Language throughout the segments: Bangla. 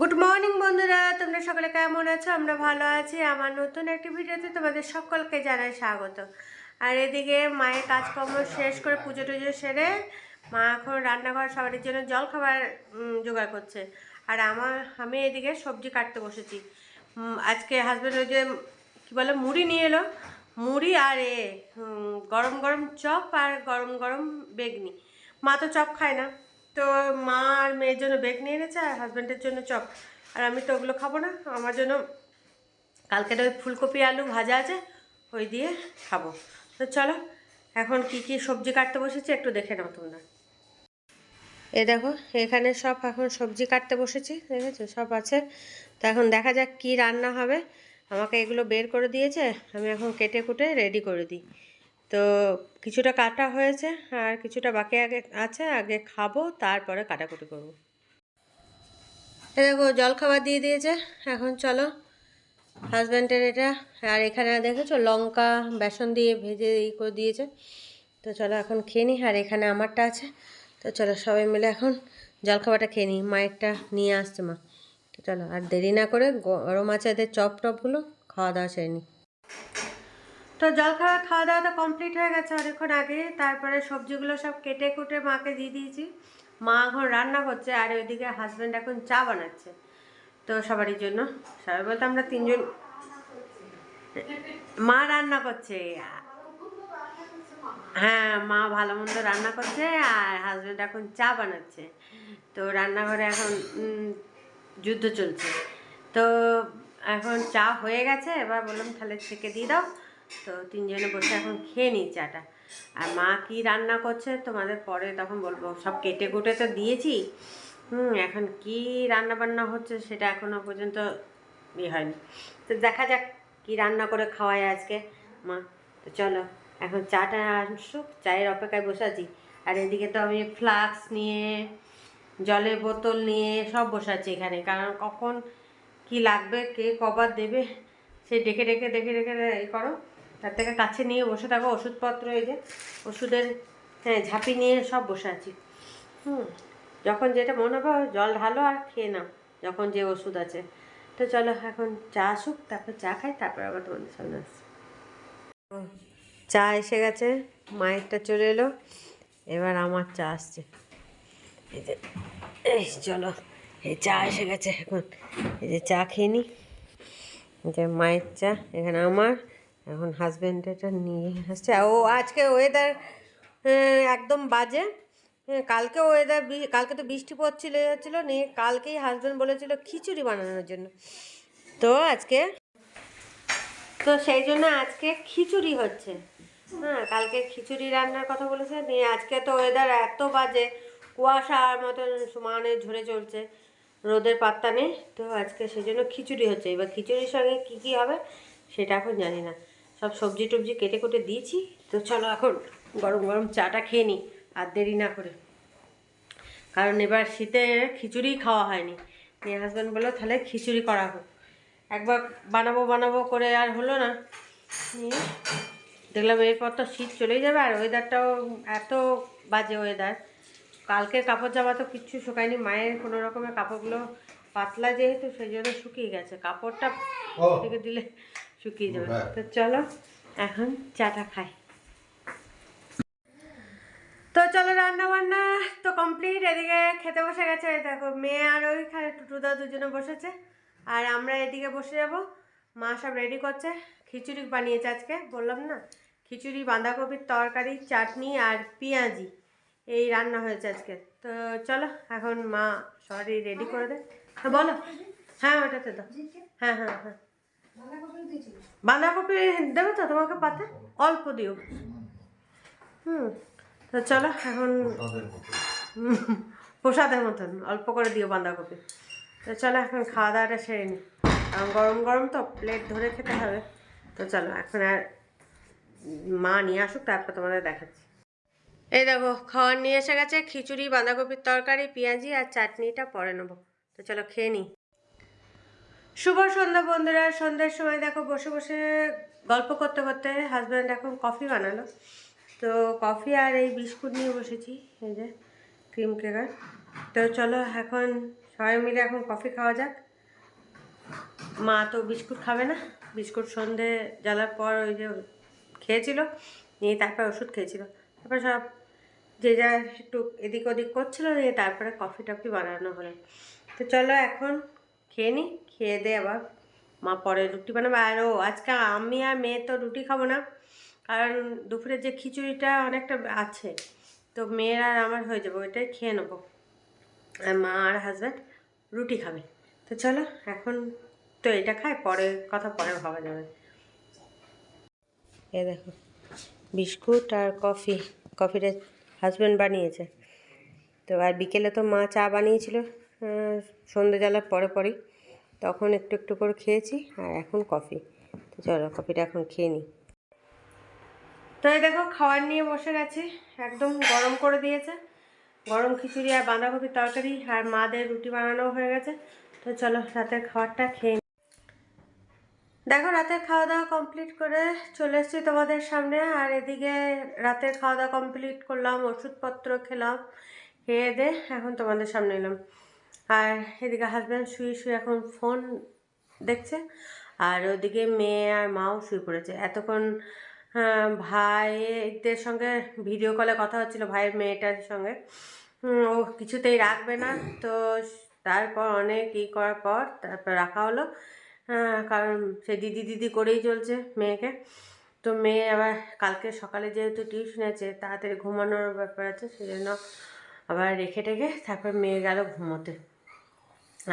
গুড মর্নিং বন্ধুরা। তোমরা সকলে কেমন আছো? আমরা ভালো আছি। আমার নতুন একটি ভিডিওতে তোমাদের সকলকে জানাই স্বাগত। আর এদিকে মায়ের কাজকর্ম শেষ করে পুজো টুজো সেরে মা এখন রান্নাঘর সবার জন্য জল খাবার জোগাড় করছে। আর আমার আমি এদিকে সবজি কাটতে বসেছি। আজকে হাজব্যান্ড ওই যে, কী বলে, মুড়ি নিয়ে এলো। মুড়ি আর এ গরম গরম চপ আর গরম গরম বেগনি। মা তো চপ খায় না। তো মা আর মেয়ের জন্য বেগ নিয়ে এনেছে, আর হাজব্যান্ডের জন্য চপ। আর আমি তো ওগুলো খাব না, আমার জন্য কালকের ওই ফুলকপি, আলু ভাজা আছে, ওই দিয়ে খাব। তো চলো, এখন কি কি সবজি কাটতে বসেছি একটু দেখে নাও তোমরা। এ দেখো, এখানে সব এখন সবজি কাটতে বসেছি, দেখেছ? সব আছে। তো এখন দেখা যাক কি রান্না হবে। আমাকে এগুলো বের করে দিয়েছে, আমি এখন কেটে কুটে রেডি করে দিই। তো কিছুটা কাটা হয়েছে আর কিছুটা বাকি আগে আছে, আগে খাব, তারপরে কাটাকুটি করব। দেখো, জল খাবার দিয়ে দিয়েছে, এখন চলো। হাজব্যান্ডের এটা, আর এখানে দেখেছ, লঙ্কা, বেসন দিয়ে ভেজে ই করে দিয়েছে। তো চলো এখন খেয়ে নিই, আর এখানে আমারটা আছে। তো চলো সবাই মিলে এখন জলখাবারটা খেয়ে নিই, মায়েরটা নিয়ে আসছে মা। তো চলো, আর দেরি না করে গরম আছে, এদের চপ টপগুলো খাওয়া দাওয়া সেরে নিই। তো জল খাওয়া খাওয়া দাওয়া তো কমপ্লিট হয়ে গেছে অনেকক্ষণ আগে। তারপরে সবজিগুলো সব কেটে কুটে মাকে দিয়ে দিয়েছি। মা এখন রান্না করছে আর ওইদিকে হাজব্যান্ড এখন চা বানাচ্ছে। তো সবারই জন্য, সবাই বলতে আমরা তিনজন মা রান্না করছে। হ্যাঁ মা ভালো মন্দ রান্না করছে আর হাজব্যান্ড এখন চা বানাচ্ছে। তো রান্নাঘরে এখন যুদ্ধ চলছে। তো এখন চা হয়ে গেছে, এবার বললাম তাহলে ছেঁকে দিয়ে দাও। তো তিনজনে বসে এখন খেয়ে নিই চাটা। আর মা কি রান্না করছে তোমাদের পরে তখন বলব, সব কেটে কুটে তো দিয়েছি। হুম, এখন কি রান্না বান্না হচ্ছে সেটা এখনও পর্যন্ত ইয়ে হয়নি। তো দেখা যাক কি রান্না করে খাওয়ায় আজকে মা। তো চলো, এখন চাটা আসুক, চায়ের অপেক্ষায় বসে আছি। আর এদিকে তো আমি ফ্লাক্স নিয়ে, জলের বোতল নিয়ে সব বসে আছি এখানে। কারণ কখন কি লাগবে, কে কবার দেবে, সে ডেকে ডেকে ডেকে ডেকে এ করো। তার থেকে কাছে নিয়ে বসে থাকো, ওষুধপত্র এই যে ওষুধের হ্যাঁ ঝাঁপি নিয়ে সব বসে আছি। হুম, যখন যেটা মনে হবে জল ঢালো আর খেয়ে নাও, যখন যে ওষুধ আছে। তো চলো এখন চা আসুক, তারপর চা খাই, তারপর আবার তোমাদের সামনে আসছি। চা এসে গেছে, মায়েরটা চলে এলো, এবার আমার চা আসছে। এই যে, এই চলো, এই চা এসে গেছে এখন। এই যে চা খেয়ে নিই যে মায়ের চা, এখানে আমার। এখন হাজব্যান্ড এটা নিয়ে আসছে। ও আজকে ওয়েদার একদম বাজে। কালকে ওয়েদার কালকে তো বৃষ্টি পড়ছিল হচ্ছিল নিয়ে কালকেই হাজব্যান্ড বলেছিল খিচুড়ি বানানোর জন্য। তো আজকে, তো সেই জন্য আজকে খিচুড়ি হচ্ছে। হ্যাঁ কালকে খিচুড়ি রান্নার কথা বলেছে, নিয়ে আজকে তো ওয়েদার এত বাজে, কুয়াশার মতন সমানে ঝরে চলছে, রোদের পাত্তা নেই। তো আজকে সেই জন্য খিচুড়ি হচ্ছে। এবার খিচুড়ির সঙ্গে কী কী হবে, সেটা এখন জানি না। সব সবজি টবজি কেটে কুটে দিয়েছি। তো চলো এখন গরম গরম চাটা খেয়ে নিই আর দেরি না করে। কারণ এবার শীতে খিচুড়ি খাওয়া হয়নি। মেয়ে হাজব্যান্ড বলল তাহলে খিচুড়ি করা হোক। একবার বানাবো বানাবো করে আর হলো না। দেখলাম এরপর তো শীত চলেই যাবে আর ওয়েদারটাও এত বাজে ওয়েদার কালকে কাপড় জামা তো কিচ্ছু শুকায়নি মায়ের কোনো রকমের কাপড়গুলো পাতলা যেহেতু সেই জন্য শুকিয়ে গেছে। কাপড়টা থেকে দিলে শুকিয়ে যাবে। হ্যাঁ। তো চলো এখন চাটা খাই। তো চলো রান্না বান্না তো কমপ্লিট এদিকে খেতে বসে গেছে। দেখো মেয়ে আর ওই খায় টুটুদা দুজনে বসেছে। আর আমরা এদিকে বসে যাব। মা সব রেডি করছে। খিচুড়ি বানিয়েছে আজকে বললাম না? খিচুড়ি বাঁধাকপির তরকারি চাটনি আর পেঁয়াজি। এই রান্না হয়েছে আজকে। তো চলো এখন মা সরি রেডি করে দে। হ্যাঁ বলো। হ্যাঁ ওটাতে দাও। হ্যাঁ হ্যাঁ হ্যাঁ। বাঁধাকপি দেবে তো তোমাকে পাতে? অল্প দিও। হুম তো চলো এখন প্রসাদের মতন অল্প করে দিও বাঁধাকপি। তো চলো এখন খাওয়া দাওয়াটা সেরে নিই কারণ গরম গরম তো প্লেট ধরে খেতে হবে। তো চলো এখন আর মা নিয়ে আসুক তারপর তোমাদের দেখাচ্ছি। এই দেখো খাওয়ার নিয়ে এসে গেছে খিচুড়ি বাঁধাকপির তরকারি পেঁয়াজি আর চাটনিটা পরে নেব। তো চলো খেয়ে নিই শুভ সন্ধ্যা বন্ধুরা, সন্ধ্যার সময় দেখো বসে বসে গল্প করতে করতে হাজব্যান্ড এখন কফি বানালো। তো কফি আর এই বিস্কুট নিয়ে বসেছি, এই যে ক্রিম কেকার তো চলো এখন সবাই মিলে এখন কফি খাওয়া যাক। মা তো বিস্কুট খাবে না, বিস্কুট সন্ধে জ্বালার পর ওই যে খেয়েছিল, নিয়ে তারপর ওষুধ খেয়েছিল। তারপর সব যে যা একটু এদিক ওদিক করছিল, নিয়ে তারপরে কফি টফি বানানো হলো। তো চলো এখন খেয়ে নিই খেয়ে দে আবার। মা পরে রুটি বানাবে। আর ও আজকে আমি আর মেয়ে তো রুটি খাব না। কারণ দুপুরে যে খিচুড়িটা অনেকটা আছে তো মেয়ের আর আমার হয়ে যাবে ওইটাই খেয়ে নেব। আর মা আর হাজব্যান্ড রুটি খাবে। তো চলো এখন তো এটা খাই পরে কথা পরে ভাবা যাবে। এ দেখো বিস্কুট আর কফি কফিটা হাজব্যান্ড বানিয়েছে। তো আর বিকেলে তো মা চা বানিয়েছিল আহ, সন্ধে জ্বালার পরে পরেই। তখন একটু একটু করে খেয়েছি আর এখন কফি। তো চলো কফিটা এখন খেয়ে নিই। তো এই দেখো, খাবার নিয়ে বসে গেছি। একদম গরম করে দিয়েছে। গরম খিচুড়ি আর বাঁধাকপির তরকারি আর মাদের রুটি বানানো হয়ে গেছে। তো চলো রাতের খাবারটা খেয়ে। দেখো, রাতের খাওয়া দাওয়া কমপ্লিট করে চলে এসেছি তোমাদের সামনে। আর এদিকে রাতের খাওয়া দাওয়া কমপ্লিট করলাম, ওষুধপত্র খেলাম, খেয়ে দে, এখন তোমাদের সামনে এলাম। আর এদিকে হাজব্যান্ড শুয়ে শুয়ে এখন ফোন দেখছে। আর ওদিকে মেয়ে আর মাও শুয়ে পড়েছে। এতক্ষণ ভাইদের সঙ্গে ভিডিও কলে কথা হচ্ছিল, ভাইয়ের মেয়েটার সঙ্গে। ও কিছুতেই রাখবে না। তো তারপর অনেক ই করার পর তারপর রাখা হলো। কারণ সে দিদি দিদি করেই চলছে মেয়েকে। তো মেয়ে আবার কালকে সকালে যেহেতু টিউশন আছে, তাড়াতাড়ি ঘুমানোর ব্যাপার আছে সেই জন্য আবার রেখে টেখে তারপর মেয়ে গেল ঘুমোতে।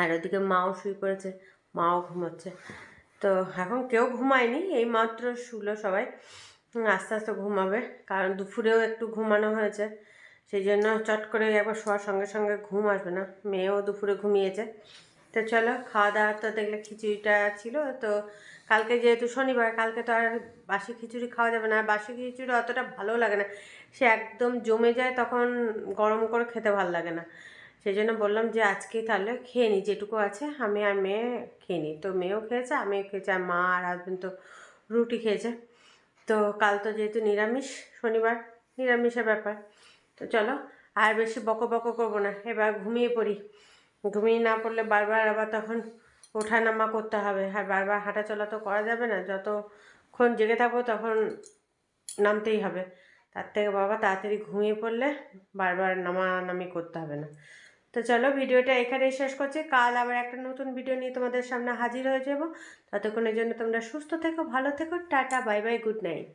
আর ওদিকে মাও শুয়ে পড়েছে, মাও ঘুমাচ্ছে। তো এখন কেউ ঘুমায়নি এই মাত্র শুলো সবাই। আস্তে আস্তে ঘুমাবে, কারণ দুপুরেও একটু ঘুমানো হয়েছে। সেই জন্য চট করে একবার শোয়ার সঙ্গে সঙ্গে ঘুম আসবে না, মেয়েও দুপুরে ঘুমিয়েছে। তো চলো, খাওয়া দাওয়া তো দেখলে খিচুড়িটা ছিল, তো কালকে যেহেতু শনিবার, কালকে তো আর বাসি খিচুড়ি খাওয়া যাবে না। আর বাসি খিচুড়ি অতটা ভালো লাগে না, সে একদম জমে যায়, তখন গরম করে খেতে ভালো লাগে না। সেই জন্য বললাম যে আজকে তাহলে খেয়ে নিই যেটুকু আছে আমি আর মেয়ে খেয়ে নিই তো মেয়েও খেয়েছে, আমিও খেয়েছি আর মা আর হাজবেন্ড তো রুটি খেয়েছে। তো কাল তো যেহেতু নিরামিষ, শনিবার নিরামিষের ব্যাপার। তো চলো আর বেশি বকো বকো করব না, এবার ঘুমিয়ে পড়ি। ঘুমিয়ে না পড়লে বারবার আবার তখন ওঠা নামা করতে হবে, আর বারবার হাঁটা চলা তো করা যাবে না, যতক্ষণ জেগে থাকব তখন নামতেই হবে। তার থেকে বাবা তাড়াতাড়ি ঘুমিয়ে পড়লে বারবার নামানামি করতে হবে না। তো চলো ভিডিওটা এখানেই শেষ করছি। কাল আবার একটা নতুন ভিডিও নিয়ে তোমাদের সামনে হাজির হয়ে যাব। ততক্ষণের জন্য তোমরা সুস্থ থেকো, ভালো থেকো, ta-ta bye bye good night